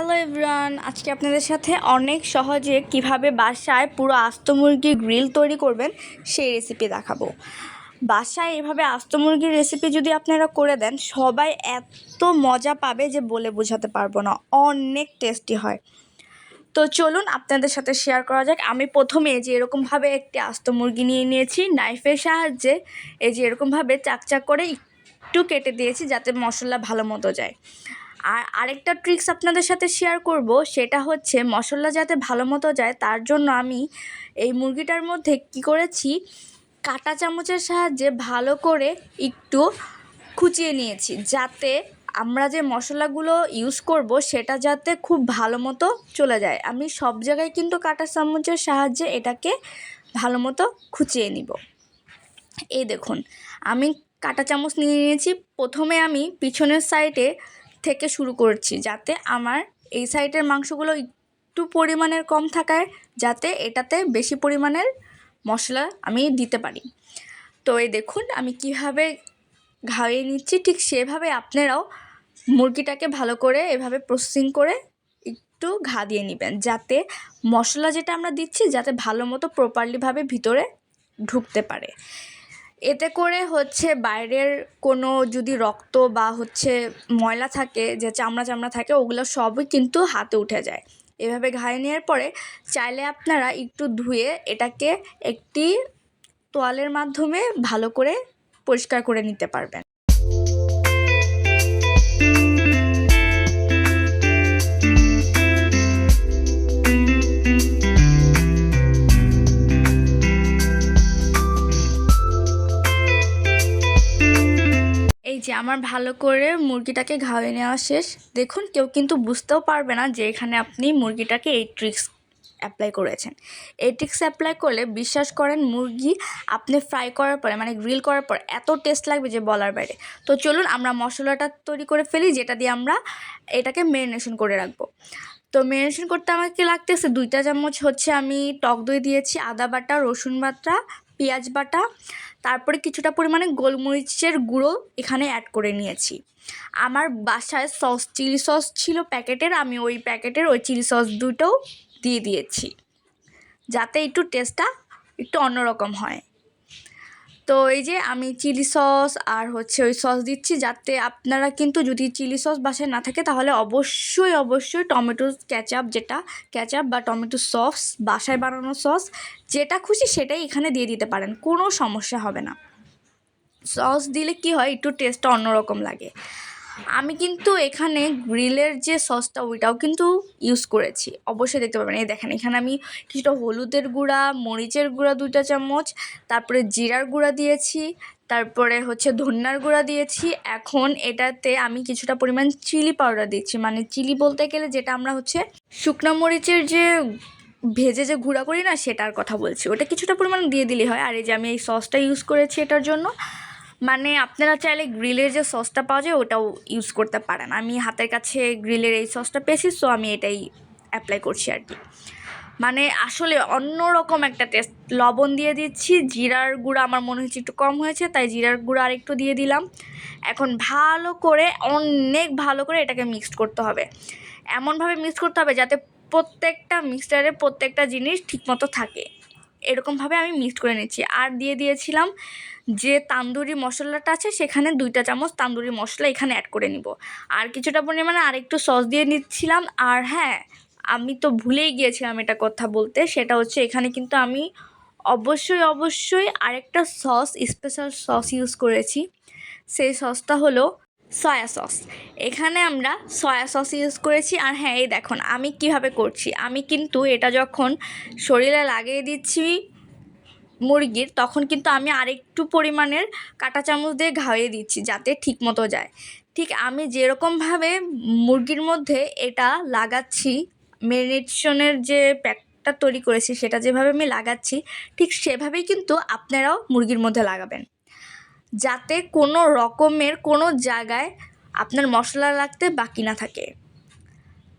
Hello everyone আজকে আপনাদের সাথে অনেক সহজে কীভাবে বাসায় পুরো আস্ত মুরগির গ্রিল তৈরি করবেন সেই রেসিপি দেখাবো। বাসায় এভাবে আস্ত মুরগির রেসিপি যদি আপনারা করে দেন, সবাই এত মজা পাবে যে বলে বোঝাতে পারব না, অনেক টেস্টি হয়। তো চলুন আপনাদের সাথে শেয়ার করা যাক। আমি প্রথমে যে এরকমভাবে একটি আস্ত মুরগি নিয়ে নিয়েছি নাইফের সাহায্যে এই যে এরকমভাবে চাকচাক করে একটু কেটে দিয়েছি যাতে মশলা ভালো মতো যায়। আর আরেকটা ট্রিক্স আপনাদের সাথে শেয়ার করব, সেটা হচ্ছে মশলা যাতে ভালো মতো যায়, তার জন্য আমি এই মুরগিটার মধ্যে কি করেছি, কাটা চামচের সাহায্যে ভালো করে একটু খুঁচিয়ে নিয়েছি, যাতে আমরা যে মশলাগুলো ইউজ করব, সেটা যাতে খুব ভালো মতো চলে যায়। আমি সব জায়গায় কিন্তু কাটা চামচের সাহায্যে এটাকে ভালো মতো খুঁচিয়ে নিব। এই দেখুন, আমি কাঁটা চামচ নিয়ে নিয়েছি, প্রথমে আমি পিছনের সাইডে থেকে শুরু করছি যাতে আমার এই সাইডের মাংসগুলো একটু পরিমাণের কম থাকায় যাতে এটাতে বেশি পরিমাণের মশলা আমি দিতে পারি। তো এই দেখুন, আমি কীভাবে ঘাইয়ে নিচ্ছি, ঠিক সেভাবে আপনারাও মুরগিটাকে ভালো করে এভাবে প্রসেসিং করে একটু ঘা দিয়ে নেবেন যাতে মশলা যেটা আমরা দিচ্ছি যাতে ভালো মতো প্রপারলিভাবে ভিতরে ঢুকতে পারে। এতে করে হচ্ছে বাইরের কোনো যদি রক্ত বা হচ্ছে ময়লা থাকে, যে চামড়া চামড়া থাকে, ওগুলো সবই কিন্তু হাতে উঠে যায়। এভাবে ঘায়ে নেওয়ার পরে চাইলে আপনারা একটু ধুয়ে এটাকে একটি তোয়ালের মাধ্যমে ভালো করে পরিষ্কার করে নিতে পারবেন। যে আমার ভালো করে মুরগিটাকে ঘাওয়ে নেওয়া শেষ। দেখুন, কেউ কিন্তু বুঝতেও পারবে না যে এখানে আপনি মুরগিটাকে এই ট্রিক্স অ্যাপ্লাই করেছেন। এই ট্রিক্স অ্যাপ্লাই করলে বিশ্বাস করেন মুরগি আপনি ফ্রাই করার পরে মানে গ্রিল করার পর এত টেস্ট লাগবে যে বলার বাইরে। তো চলুন, আমরা মশলাটা তৈরি করে ফেলি, যেটা দিয়ে আমরা এটাকে মেরিনেশন করে রাখব। তো মেরিনেশন করতে আমাকে লাগতেছে? দুইটা চামচ হচ্ছে আমি টক দই দিয়েছি, আদা বাটা, রসুন বাটা, পেঁয়াজ বাটা তারপরে কিছুটা পরিমাণে গোলমরিচের গুঁড়ো এখানে অ্যাড করে নিয়েছি। আমার বাসায় সস চিলি সস ছিল প্যাকেটের, আমি ওই প্যাকেটের ওই চিলি সস দুটোও দিয়ে দিয়েছি। যাতে একটু টেস্টটা একটু অন্যরকম হয়। তো এই যে আমি চিলি সস আর হচ্ছে ওই সস দিচ্ছি যাতে আপনারা কিন্তু যদি চিলি সস বাসায় না থাকে তাহলে অবশ্যই অবশ্যই টমেটো ক্যাচআপ যেটা ক্যাচআপ বা টমেটো সস, বাসায় বানানো সস, যেটা খুশি সেটাই এখানে দিয়ে দিতে পারেন, কোনো সমস্যা হবে না। সস দিলে কি হয়, একটু টেস্টটা অন্যরকম লাগে। আমি কিন্তু এখানে গ্রিলের যে সসটা, ওইটাও কিন্তু ইউজ করেছি। অবশ্যই দেখতে পাবেন এই দেখেন, এখানে আমি কিছুটা হলুদের গুঁড়া, মরিচের গুঁড়া দুইটা চামচ, তারপরে জিরার গুঁড়া দিয়েছি, তারপরে হচ্ছে ধন্যার গুঁড়া দিয়েছি। এখন এটাতে আমি কিছুটা পরিমাণ চিলি পাউডার দিচ্ছি। মানে চিলি বলতে গেলে যেটা আমরা হচ্ছে শুকনো মরিচের যে ভেজে যে গুঁড়া করি না, সেটার কথা বলছি। ওটা কিছুটা পরিমাণ দিয়ে দিলেই হয়। আর এই যে আমি এই সসটা ইউজ করেছি এটার জন্য মানে আপনারা চাইলে গ্রিলের যে সসটা পাওয়া যায়, ওটাও ইউজ করতে পারেন। আমি হাতের কাছে গ্রিলের এই সসটা পেয়েছি সো আমি এটাই অ্যাপ্লাই করছি আর কি। মানে আসলে অন্যরকম একটা টেস্ট লবণ দিয়ে দিচ্ছি, জিরার গুঁড়া আমার মনে হচ্ছে একটু কম হয়েছে, তাই জিরার গুঁড়া আর একটু দিয়ে দিলাম। এখন ভালো করে, অনেক ভালো করে এটাকে মিক্সড করতে হবে। এমনভাবে মিক্স করতে হবে যাতে প্রত্যেকটা মিক্সচারে প্রত্যেকটা জিনিস ঠিকমতো থাকে। এরকমভাবে আমি মিক্সড করে নিচ্ছি। আর দিয়ে দিয়েছিলাম যে তান্দুরি মশলাটা আছে, সেখানে দুইটা চামচ তান্দুরি মশলা এখানে অ্যাড করে নিব। আর কিছুটা পরিমাণে আর একটু সস দিয়ে নিচ্ছিলাম। আর হ্যাঁ আমি তো ভুলেই গিয়েছিলাম এটা কথা বলতে। সেটা হচ্ছে এখানে কিন্তু আমি অবশ্যই অবশ্যই আরেকটা সস স্পেশাল সস ইউজ করেছি। সেই সসটা হলো সয়া সস এখানে আমরা সয়া সস ইউজ করেছি। আর হ্যাঁ এই দেখুন, আমি কীভাবে করছি? আমি কিন্তু এটা যখন শরীরে লাগিয়ে দিচ্ছি মুরগির, তখন কিন্তু আমি আরেকটু পরিমাণের কাঁটা চামচ দিয়ে ঘাইয়ে দিচ্ছি যাতে ঠিক মতো যায়। ঠিক আমি যেরকমভাবে মুরগির মধ্যে এটা লাগাচ্ছি, মেরিনেশনের যে প্যাকটা তৈরি করেছি, সেটা যেভাবে আমি লাগাচ্ছি, ঠিক সেভাবেই কিন্তু আপনারাও মুরগির মধ্যে লাগাবেন। যাতে কোনো রকমের কোনো জায়গায় আপনার মশলা লাগতে বাকি না থাকে।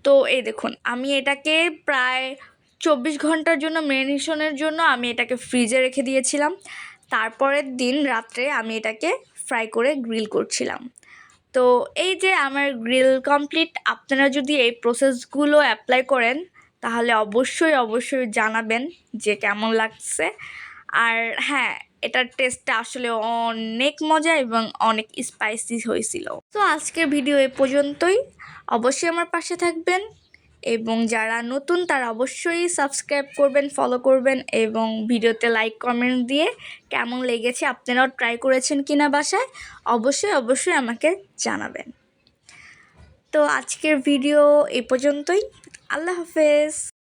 তো এই দেখুন, আমি এটাকে প্রায় চব্বিশ ঘণ্টার জন্য ম্যারিনেশনের জন্য আমি এটাকে ফ্রিজে রেখে দিয়েছিলাম। তারপরের দিন রাত্রে আমি এটাকে ফ্রাই করে গ্রিল করছিলাম। তো এই যে আমার গ্রিল কমপ্লিট, আপনারা যদি এই প্রসেসগুলো অ্যাপ্লাই করেন, তাহলে অবশ্যই অবশ্যই জানাবেন যে কেমন লাগছে। আর হ্যাঁ এটার টেস্টটা আসলে অনেক মজা এবং অনেক স্পাইসি হয়েছিল। তো আজকের ভিডিও এ পর্যন্তই। অবশ্যই আমার পাশে থাকবেন এবং যারা নতুন তারা অবশ্যই সাবস্ক্রাইব করবেন ফলো করবেন এবং ভিডিওতে লাইক কমেন্ট দিয়ে কেমন লেগেছে আপনারাও ট্রাই করেছেন কিনা বাসায় অবশ্যই অবশ্যই আমাকে জানাবেন। তো আজকের ভিডিও এ পর্যন্তই। আল্লাহ হাফেজ।